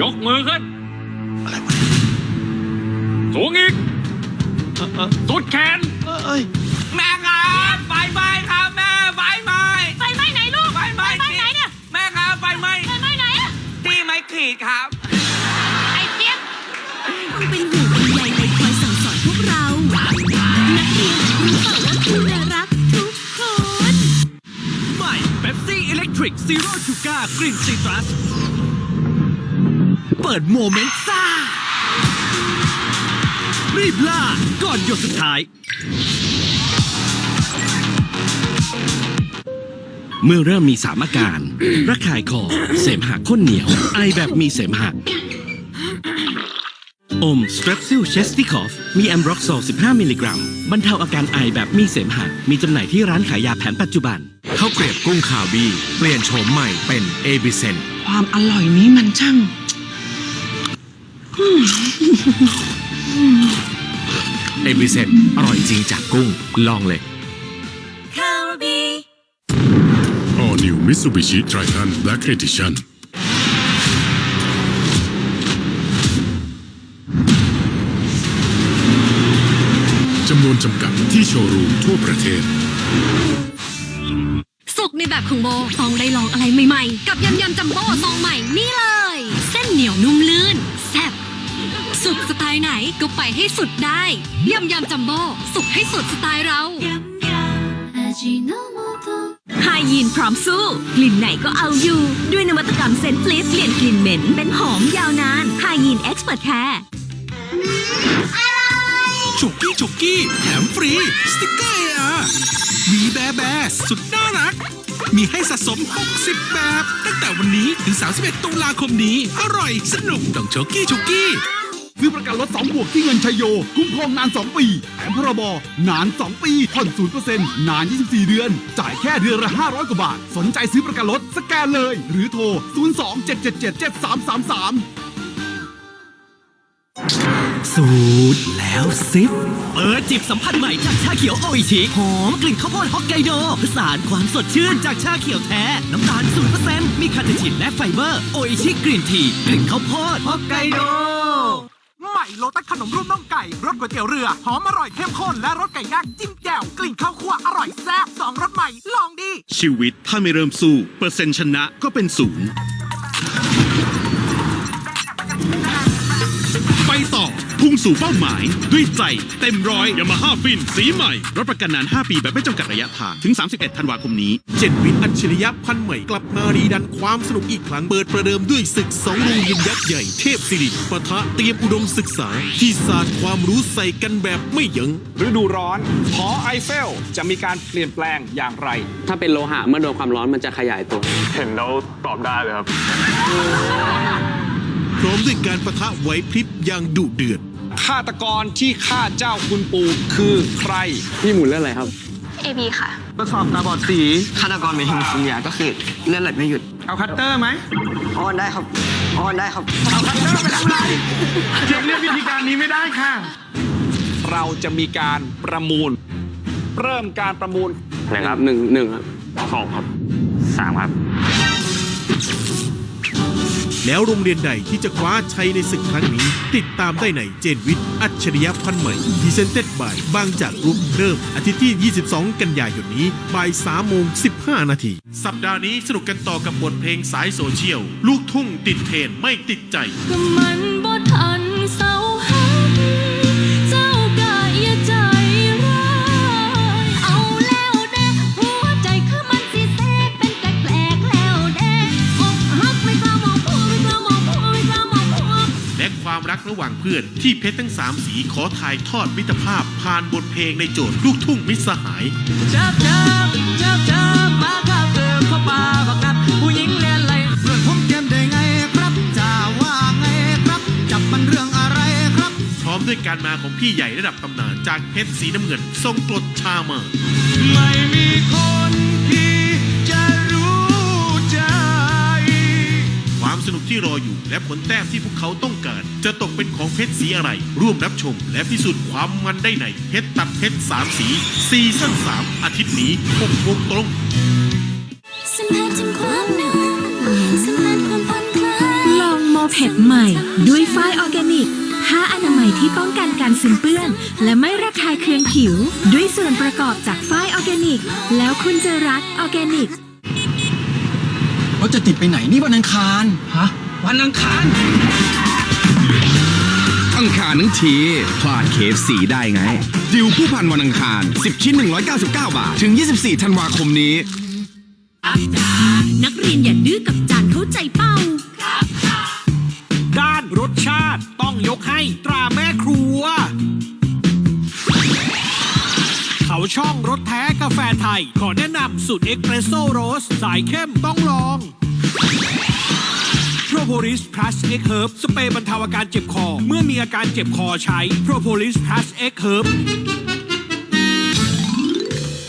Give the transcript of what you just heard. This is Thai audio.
ยกมือขึ้นอะไรวะสูงอีกเออเออสุดแขนเออเอ้ยแม่ครับไฟไหม้ครับแม่ไฟไหม้ไฟไหม้ไหนลูกไฟไหม้ไฟไหนเนี่ยแม่ครับไฟไหม้ไฟไหม้ไหนอะที่ไม้ขีดครับ ไอ้เปี๊ยกคุณเป็นห่วงเป็นใยในคอยสั่งสอนพวกเรา นักเรียนรู้เปล่าว่าคุณน่ารักทุกคนใหม่เบปซี่อิเล็กทริกซีโร่ชูการ์กลิ่นซีตรัส เปิดโมเมนต์ซ่า รีบล่าก่อนหยดสุดท้าย เมื่อเริ่มมีสามอาการ ระคายคอ เสมหะข้นเหนียว ไอแบบมีเสมหะ อมสเตรปซิลเชสติคอฟ มีแอมบร็อกโซล15 มิลลิกรัม บรรเทาอาการไอแบบมีเสมหะ มีจำหน่ายที่ร้านขายยาแผนปัจจุบัน ข้าวเกรียบกุ้งคาวีเปลี่ยนโฉมใหม่เป็นเอบิเซน ความอร่อยนี้มันช่าง เอบิเซนอร่อยจริงจากกุ้ง ลองเลย All New Mitsubishi Triton Black Edition จำนวนจำกัดที่โชว์รูมทั่วประเทศ สุกในแบบของโบต้องได้ลองอะไรใหม่ๆ กับยำยำจัมโบ้ซองใหม่นี่เลย เส้นเหนียวนุ่มลื่นแซ่บ สุดสไตล์ไหนก็ไปให้สุดได้ยำยำจัมโบ้สุกให้สุดสไตล์เราไฮยีนพร้อมสู้ กลิ่นไหนก็เอาอยู่ ด้วยนวัตกรรมเซนฟลิปเปลี่ยนกลิ่นเหม็น เป็นหอมยาวนานไฮยีนเอ็กซ์เพรสแคร์ฉุกกี้ฉุกกี้ แถมฟรี สติกเกอร์เออาวีแบแบสุดน่ารัก มีให้สะสม 60 แบบ ตั้งแต่วันนี้ถึง 31 ตุลาคมนี้ อร่อยสนุกต้องฉุกกี้ฉุกกี้ ซื้อประกันรถ2บวกที่เงินชัยโย คุ้มครองนาน 2 ปีแถมพรบนาน 2 ปีผ่อน0%นาน 24 เดือน จ่ายแค่เดือนละ 500 กว่าบาท สนใจซื้อประกันรถสแกนเลย หรือโทร 02-777-7333 สูตรแล้วซิปเปิดจิบสัมผัสใหม่จากชาเขียวโออิชิหอมกลิ่นข้าวโพดฮอกไกโดผสานความสดชื่นจากชาเขียวแท้ น้ำตาล0%มีคาเทชินและไฟเบอร์ โออิชิกลิ่นทีกลิ่นข้าวโพดฮอกไกโด ก่โลตัสขนมรูปน้องไก่รสก๋วยเตี๋ยวเรือหอมอร่อยเข้มข้นและรสไก่ย่างจิ้มแจ่วกลิ่นข้าวคั่วอร่อยแซ่บสองรสใหม่ลองดี ชีวิตถ้าไม่เริ่มสู้ เปอร์เซ็นต์ชนะก็เป็นศูนย์ สู่เป้าหมาย ด้วยใจเต็มร้อยยามาฮ่าฟินสีใหม่รับประกันนาน 5 ปีแบบไม่จำกัดระยะทาง ถึง 31 ธันวาคมนี้ เจ็ดวิทย์อัจฉริยะพันใหม่กลับมารีดันความสนุกอีกครั้งเปิดประเดิมด้วยศึกสองโรงเรียนยักษ์ใหญ่เทพสิริปะทะเตรียมอุดมศึกษา ที่ศาสตร์ความรู้ใส่กันแบบไม่ยัง้งฤดูร้อนหอไอเฟลจะมีการเปลี่ยนแปลงอย่างไร ถ้าเป็นโลหะเมื่อโดนความร้อนมันจะขยายตัว เห็นแล้วตอบได้เลยครับ พร้อมด้วยการปะทะไหวพริบอย่างดุเดือด ฆาตกรที่ฆ่าเจ้าคุณปู่คือใคร พี่หมุนเรื่องอะไรครับ เอบีค่ะประสอบตาบอดสีฆาตกรมีหิงสุญญาก็คือเลือดไหลไม่หยุดเอาคัตเตอร์ไหมออนได้ครับออนได้ครับเอาคัตเตอร์ไปทำไรเรียกวิธีการนี้ไม่ได้ค่ะ เราจะมีการประมูล เริ่มการประมูล นะครับหนึ่งหนึ่งครับสองครับสามครับ แล้วโรงเรียนใดที่จะคว้าชัยในศึกครั้งนี้ ติดตามได้ในเจนวิทย์ อัจฉริยะพันใหม่ดีเซนเต็ดบ่ายบางจากกรุ๊ปเริ่มอาทิตย์ที่ 22 กันยายนนี้บ่าย3โมง 15 นาที สัปดาห์นี้สนุกกันต่อกับบทเพลงสายโซเชียล ลูกทุ่งติดเทรนด์ไม่ติดใจ รักระหว่างเพื่อนที่เพชรทั้งสามสีขอถ่ายทอดมิตรภาพ ผ่านบทเพลงในโจทย์ลูกทุ่งมิตรสหายจับจับจับจับมาครับเติมเข้ามาบักนัดผู้หญิงเล่นไรเรื่องผมเกมได้ไงครับจะว่าไงครับจับมันเรื่องอะไรครับ พร้อมด้วยการมาของพี่ใหญ่ระดับตำนานจากเพชรสีน้ำเงินทรงกรดชามาไม่มีคนที่จะรู้ใจ ความสนุกที่รออยู่และผลแต้มที่พวกเขาต้องการ จะตกเป็นของเพชรสีอะไร ร่วมรับชม และพิสูจน์ความมันได้ในเพชรตัดเพชรสามสีซีซั่น3อาทิตย์นี้6โมงตรงสัมผัสถึงความหนาวสัมผัสความผ่อนคลายลองมอเทคใหม่ ด้วยฝ้ายออร์แกนิกผ้าอนามัยที่ป้องกันการซึมเปื้อน และไม่ระคายเคืองผิว ด้วยส่วนประกอบจากฝ้ายออร์แกนิก แล้วคุณจะรักออร์แกนิกเขาจะติดไปไหนนี่วันอังคาร ฮะ วันอังคาร อังคารทั้งทีพลาดเคฟสีได้ไง ดิวผู้พันวันอังคาร 10 ชิ้น 199 บาท ถึง 24 ธันวาคมนี้ นักเรียนอย่าดื้อกับจานเข้าใจเป้า ด้านรสชาติต้องยกให้ตราแม่ครัว เขาช่องรสแท้กาแฟไทย ขอแนะนำสูตรเอ็กเพรสโซ่โรส สายเข้มต้องลอง Propolis Plus X Herb สเปรย์บรรเทาอาการเจ็บคอ เมื่อมีอาการเจ็บคอใช้ Propolis Plus X Herb